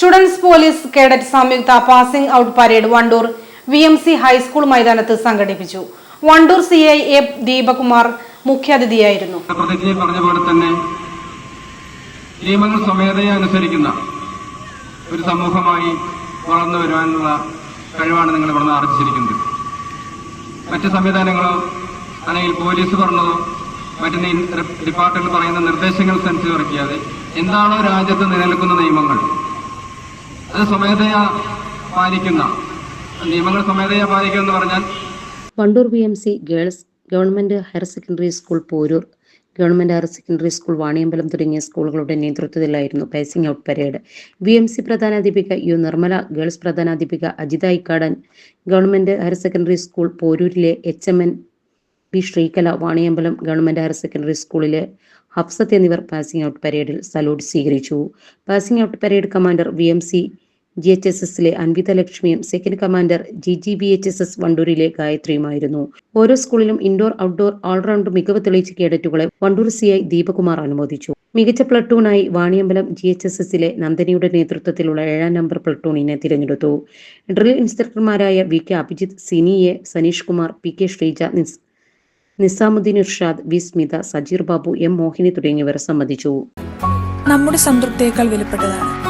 Students police cadet സംയുക്ത passing out parade Wandoor. V M C high school മൈതാനത്ത് സംഘടിപ്പിച്ചു. Wandoor C I A Deepakumar മുഖ്യാതിഥിയായിരുന്നു. പ്രതിജ്ഞയിൽ പറഞ്ഞ പോലെ നിയമങ്ങൾ സ്വമേധയെ അനുസരിക്കുന്ന ഒരു സമൂഹമായി വളർന്നു വരുവാനുള്ള കഴിവാണ് നിങ്ങൾ ഇവിടെ ആർജിച്ചിരിക്കുന്നത്. മറ്റ് സംവിധാനങ്ങളോ അല്ലെങ്കിൽ പോലീസ് പറഞ്ഞതോ മറ്റ് ഡിപ്പാർട്ട്മെന്റ് പറയുന്ന നിർദ്ദേശങ്ങൾ അനുസരിച്ച് ഇറക്കിയാതെ എന്താണോ രാജ്യത്ത് നിലനിൽക്കുന്ന നിയമങ്ങൾ? സ്വമേധയാ പാലിക്കുന്ന. നിയമങ്ങൾ സ്വമേധയാ പാലിക്കുക എന്ന് പറഞ്ഞാൽ Wandoor V M C girls government higher secondary school Poroor government higher secondary school Vaniyambalam തുടങ്ങിയ സ്കൂളുകളുടെ നേതൃത്വത്തിലായിരുന്നു passing out parade V M C പ്രധാനാധ്യാപിക U Nirmala girls പ്രധാനാധ്യാപിക Ajitha Ikkadan government higher secondary school പോരൂരിലെ H M N P Sreekala Vaniyambalam government higher secondary സ്കൂളിലെ ഹഫ്സത്ത് എന്നിവർ passing out പരേഡിൽ salute സ്വീകരിച്ചു. Passing out parade commander V M C G H S എസിലെ അൻവിത ലക്ഷ്മിയും second commander G G B H S S വണ്ടൂരിലെ ഗായത്രിയുമായിരുന്നു. ഓരോ സ്കൂളിലും indoor outdoor all round മികവ് തെളിയിച്ച കേഡറ്റുകളെ വണ്ടൂർ സി ഐ ദീപകുമാർ അനുമോദിച്ചു. മികച്ച പ്ലട്ടൂണായി വാണിയമ്പലം ജി എച്ച് എസ് എസിലെ നന്ദനിയുടെ നേതൃത്വത്തിലുള്ള ഏഴാം നമ്പർ പ്ലട്ടൂണിനെ തിരഞ്ഞെടുത്തു. Drill ഇൻസ്ട്രക്ടർമാരായ V K Abhijith Sini A Saneesh Kumar P K Sreeja നിസ് Nizamuddin Irshad V Smitha Sajeer Babu M Mohini തുടങ്ങിയവർ സംബന്ധിച്ചു. നമ്മുടെ സംതൃപ്തിയേക്കാൾ വിലപ്പെട്ടതാണ്.